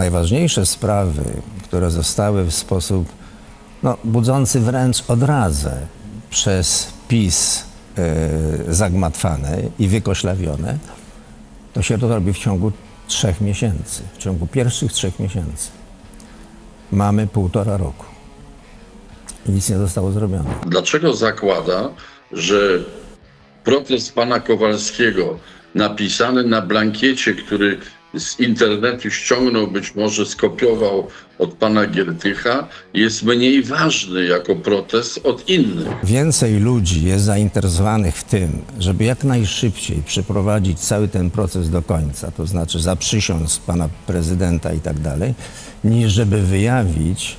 najważniejsze sprawy, które zostały w sposób no, budzący wręcz odrazę przez PiS y, zagmatwane i wykoślawione, to się to robi w ciągu trzech miesięcy. W ciągu pierwszych trzech miesięcy. Mamy półtora roku. I nic nie zostało zrobione. Dlaczego zakłada, że protest pana Kowalskiego napisany na blankiecie, który z internetu ściągnął, być może skopiował od pana Giertycha, jest mniej ważny jako protest od innych? Więcej ludzi jest zainteresowanych w tym, żeby jak najszybciej przeprowadzić cały ten proces do końca, to znaczy zaprzysiąc pana prezydenta i tak dalej, niż żeby wyjawić,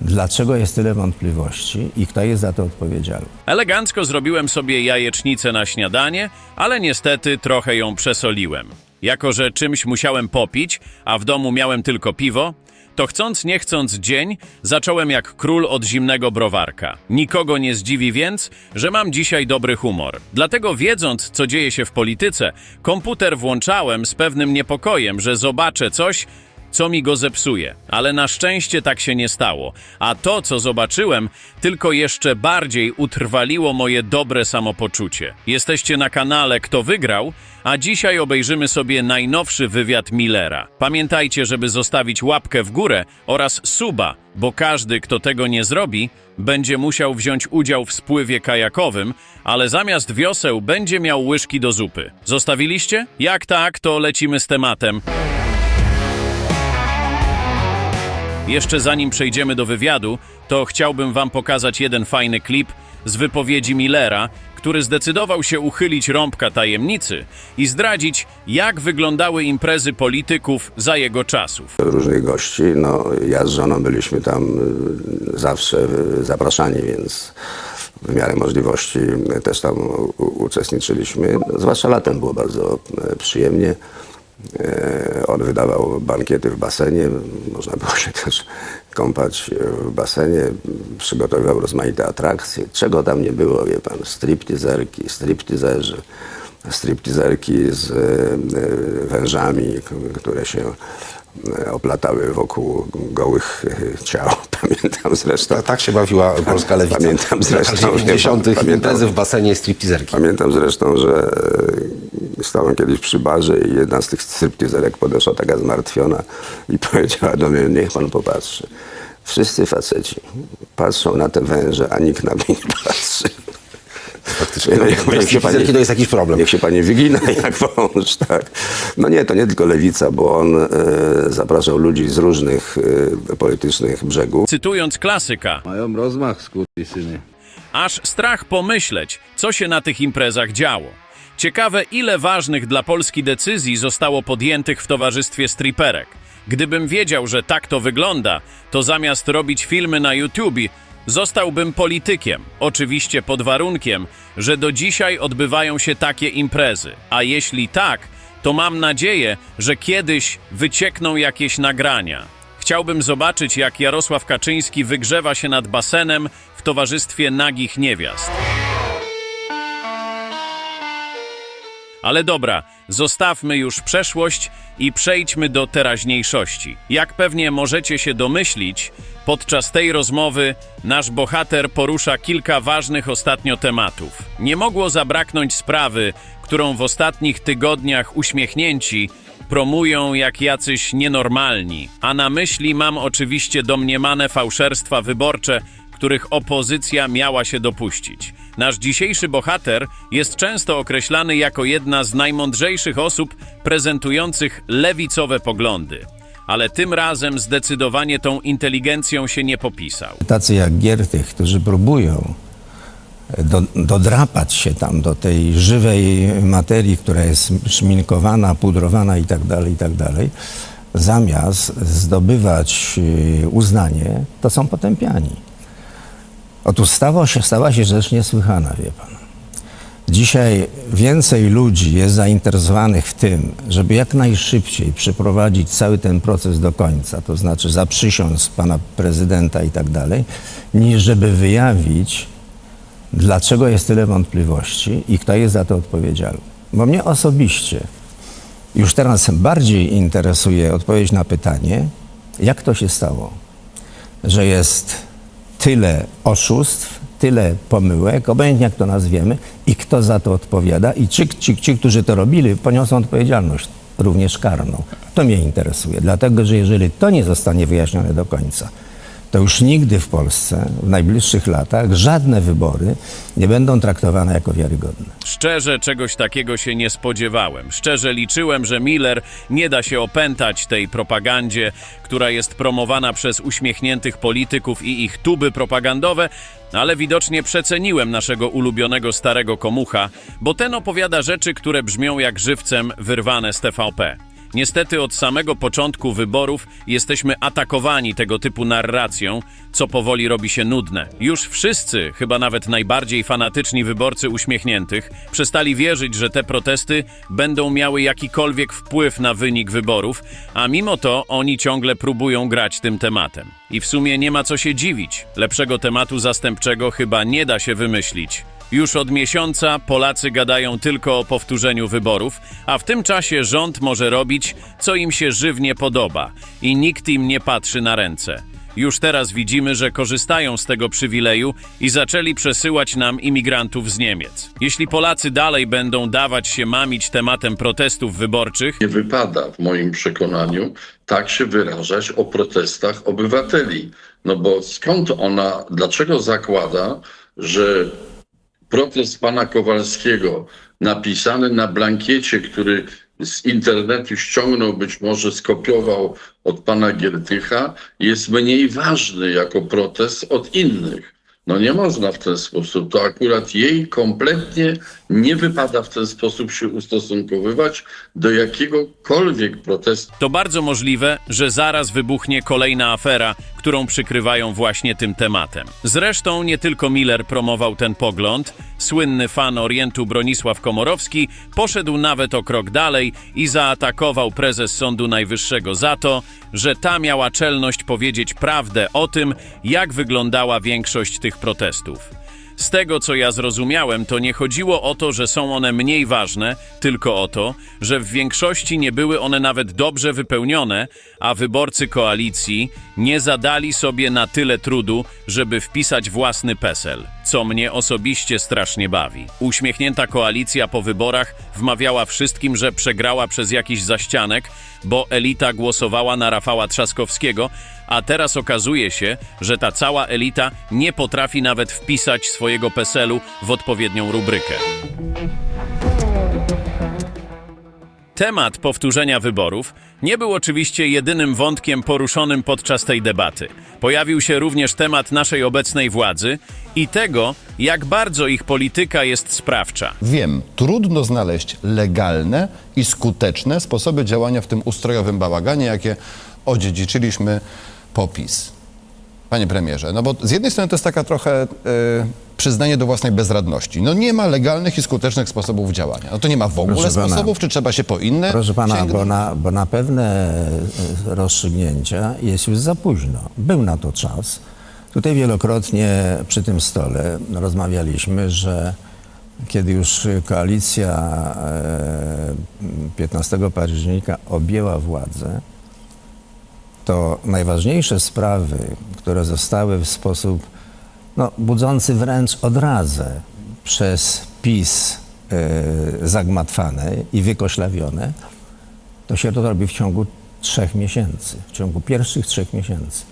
dlaczego jest tyle wątpliwości i kto jest za to odpowiedzialny. Elegancko zrobiłem sobie jajecznicę na śniadanie, ale niestety trochę ją przesoliłem. Jako, że czymś musiałem popić, a w domu miałem tylko piwo, to chcąc nie chcąc dzień zacząłem jak król od zimnego browarka. Nikogo nie zdziwi więc, że mam dzisiaj dobry humor. Dlatego wiedząc, co dzieje się w polityce, komputer włączałem z pewnym niepokojem, że zobaczę coś, co mi go zepsuje, ale na szczęście tak się nie stało, a to, co zobaczyłem, tylko jeszcze bardziej utrwaliło moje dobre samopoczucie. Jesteście na kanale Kto Wygrał, a dzisiaj obejrzymy sobie najnowszy wywiad Millera. Pamiętajcie, żeby zostawić łapkę w górę oraz suba, bo każdy, kto tego nie zrobi, będzie musiał wziąć udział w spływie kajakowym, ale zamiast wioseł będzie miał łyżki do zupy. Zostawiliście? Jak tak, to lecimy z tematem. Jeszcze zanim przejdziemy do wywiadu, to chciałbym Wam pokazać jeden fajny klip z wypowiedzi Millera, który zdecydował się uchylić rąbka tajemnicy i zdradzić, jak wyglądały imprezy polityków za jego czasów. różnych gości. No, ja z żoną byliśmy tam y, zawsze y, zapraszani, więc w miarę możliwości też tam uczestniczyliśmy. Zwłaszcza latem było bardzo e, przyjemnie. E, On wydawał bankiety w basenie, można było się też kąpać w basenie, przygotowywał rozmaite atrakcje. Czego tam nie było, wie pan, striptizerki, striptizerzy, striptizerki z e, wężami, które się e, oplatały wokół gołych ciał. Pamiętam zresztą. Tak, tak się bawiła polska lewica. Pamiętam zresztą, W latach że- 90. pamiętam- imprezy w basenie i striptizerki. Pamiętam zresztą, że stałem kiedyś przy barze i jedna z tych striptizerek podeszła taka zmartwiona i powiedziała do mnie, niech pan popatrzy. Wszyscy faceci patrzą na te węże, a nikt na mnie nie patrzy. Faktycznie. No, No, niech- niech się pani- to jest jakiś problem. Niech się pani wygina jak wąż, tak. No nie, to nie tylko lewica, bo on e, zapraszał ludzi z różnych e, politycznych brzegów. Cytując klasyka, Mają rozmach, skurwysyny. aż strach pomyśleć, co się na tych imprezach działo. Ciekawe, ile ważnych dla Polski decyzji zostało podjętych w towarzystwie striperek. Gdybym wiedział, że tak to wygląda, to zamiast robić filmy na YouTube, zostałbym politykiem. Oczywiście pod warunkiem, że do dzisiaj odbywają się takie imprezy. A jeśli tak, to mam nadzieję, że kiedyś wyciekną jakieś nagrania. Chciałbym zobaczyć, jak Jarosław Kaczyński wygrzewa się nad basenem w towarzystwie nagich niewiast. Ale dobra, zostawmy już przeszłość i przejdźmy do teraźniejszości. Jak pewnie możecie się domyślić, podczas tej rozmowy nasz bohater porusza kilka ważnych ostatnio tematów. Nie mogło zabraknąć sprawy, którą w ostatnich tygodniach uśmiechnięci promują jak jacyś nienormalni. A na myśli mam oczywiście domniemane fałszerstwa wyborcze, których opozycja miała się dopuścić. Nasz dzisiejszy bohater jest często określany jako jedna z najmądrzejszych osób prezentujących lewicowe poglądy. Ale tym razem zdecydowanie tą inteligencją się nie popisał. Tacy jak Giertych, którzy próbują do, dodrapać się tam do tej żywej materii, która jest szminkowana, pudrowana i tak dalej, i tak zamiast zdobywać y, uznanie, to są potępiani. Otóż stało się, stała się rzecz niesłychana, wie pan. Dzisiaj więcej ludzi jest zainteresowanych w tym, żeby jak najszybciej przeprowadzić cały ten proces do końca, to znaczy zaprzysiąc pana prezydenta i tak dalej, niż żeby wyjawić, dlaczego jest tyle wątpliwości i kto jest za to odpowiedzialny. Bo mnie osobiście Już teraz bardziej interesuje odpowiedź na pytanie, jak to się stało, że jest tyle oszustw, tyle pomyłek, obojętnie jak to nazwiemy, i kto za to odpowiada, i czy ci, ci, którzy to robili, poniosą odpowiedzialność, również karną. To mnie interesuje, dlatego że jeżeli to nie zostanie wyjaśnione do końca, to już nigdy w Polsce w najbliższych latach żadne wybory nie będą traktowane jako wiarygodne. Szczerze czegoś takiego się nie spodziewałem. Szczerze liczyłem, że Miller nie da się opętać tej propagandzie, która jest promowana przez uśmiechniętych polityków i ich tuby propagandowe, ale widocznie przeceniłem naszego ulubionego starego komucha, bo ten opowiada rzeczy, które brzmią jak żywcem wyrwane z TVP. Niestety od samego początku wyborów jesteśmy atakowani tego typu narracją, co powoli robi się nudne. Już wszyscy, chyba nawet najbardziej fanatyczni wyborcy uśmiechniętych, przestali wierzyć, że te protesty będą miały jakikolwiek wpływ na wynik wyborów, a mimo to oni ciągle próbują grać tym tematem. I w sumie nie ma co się dziwić. Lepszego tematu zastępczego chyba nie da się wymyślić. Już od miesiąca Polacy gadają tylko o powtórzeniu wyborów, a w tym czasie rząd może robić, co im się żywnie podoba i nikt im nie patrzy na ręce. Już teraz widzimy, że korzystają z tego przywileju i zaczęli przesyłać nam imigrantów z Niemiec. Jeśli Polacy dalej będą dawać się mamić tematem protestów wyborczych, Nie wypada, w moim przekonaniu, tak się wyrażać o protestach obywateli. No bo skąd ona, dlaczego zakłada, że protest pana Kowalskiego napisany na blankiecie, który z internetu ściągnął, być może skopiował od pana Giertycha, jest mniej ważny jako protest od innych. No nie można w ten sposób. To akurat jej kompletnie nie wypada w ten sposób się ustosunkowywać do jakiegokolwiek protestu. to bardzo możliwe, że zaraz wybuchnie kolejna afera, którą przykrywają właśnie tym tematem. Zresztą nie tylko Miller promował ten pogląd, słynny fan Orientu Bronisław Komorowski poszedł nawet o krok dalej i zaatakował prezes Sądu Najwyższego za to, że ta miała czelność powiedzieć prawdę o tym, jak wyglądała większość tych protestów. Z tego, co ja zrozumiałem, to nie chodziło o to, że są one mniej ważne, tylko o to, że w większości nie były one nawet dobrze wypełnione, a wyborcy koalicji nie zadali sobie na tyle trudu, żeby wpisać własny PESEL, co mnie osobiście strasznie bawi. Uśmiechnięta koalicja po wyborach wmawiała wszystkim, że przegrała przez jakiś zaścianek, bo elita głosowała na Rafała Trzaskowskiego, a teraz okazuje się, że ta cała elita nie potrafi nawet wpisać swojego PESEL-u w odpowiednią rubrykę. Temat powtórzenia wyborów nie był oczywiście jedynym wątkiem poruszonym podczas tej debaty. Pojawił się również temat naszej obecnej władzy i tego, jak bardzo ich polityka jest sprawcza. Wiem, trudno znaleźć legalne i skuteczne sposoby działania w tym ustrojowym bałaganie, jakie odziedziczyliśmy popis. Panie premierze, no bo z jednej strony to jest taka trochę e, przyznanie do własnej bezradności. No nie ma legalnych i skutecznych sposobów działania. No to nie ma w ogóle Proszę pana, sposobów, czy trzeba się po inne Proszę pana, sięgnąć? bo na, bo na pewne e, rozstrzygnięcia jest już za późno. Był na to czas. Tutaj wielokrotnie przy tym stole rozmawialiśmy, że kiedy już koalicja e, 15 października objęła władzę, to najważniejsze sprawy, które zostały w sposób no, budzący wręcz odrazę przez PiS e, zagmatwane i wykoślawione, to się to robi w ciągu trzech miesięcy, w ciągu pierwszych trzech miesięcy.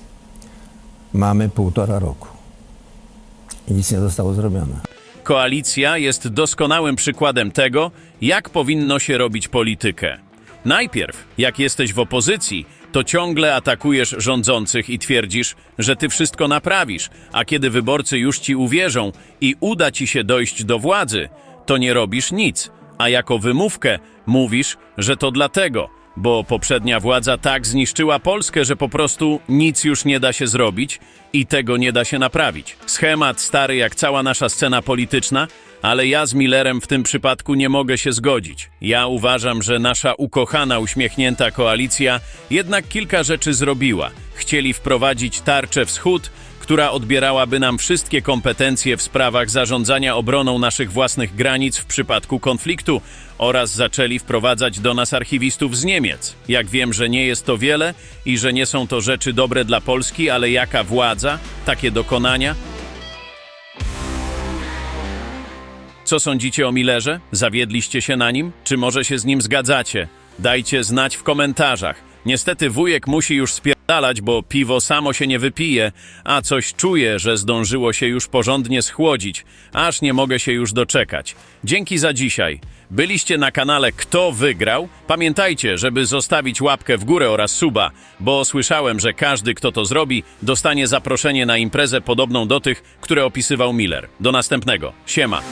Mamy półtora roku i nic nie zostało zrobione. Koalicja jest doskonałym przykładem tego, jak powinno się robić politykę. Najpierw, jak jesteś w opozycji, to ciągle atakujesz rządzących i twierdzisz, że ty wszystko naprawisz, a kiedy wyborcy już ci uwierzą i uda ci się dojść do władzy, to nie robisz nic, a jako wymówkę mówisz, że to dlatego, bo poprzednia władza tak zniszczyła Polskę, że po prostu nic już nie da się zrobić i tego nie da się naprawić. Schemat stary jak cała nasza scena polityczna, ale ja z Millerem w tym przypadku nie mogę się zgodzić. Ja uważam, że nasza ukochana, uśmiechnięta koalicja jednak kilka rzeczy zrobiła. chcieli wprowadzić tarczę wschód, która odbierałaby nam wszystkie kompetencje w sprawach zarządzania obroną naszych własnych granic w przypadku konfliktu oraz zaczęli wprowadzać do nas archiwistów z Niemiec. Jak wiem, że nie jest to wiele i że nie są to rzeczy dobre dla Polski, ale jaka władza, takie dokonania? Co sądzicie o Millerze? Zawiedliście się na nim? Czy może się z nim zgadzacie? Dajcie znać w komentarzach. Niestety wujek musi już spierdalać, bo piwo samo się nie wypije, a coś czuję, że zdążyło się już porządnie schłodzić, aż nie mogę się już doczekać. Dzięki za dzisiaj. Byliście na kanale Kto Wygrał? Pamiętajcie, żeby zostawić łapkę w górę oraz suba, bo słyszałem, że każdy, kto to zrobi, dostanie zaproszenie na imprezę podobną do tych, które opisywał Miller. Do następnego. Siema.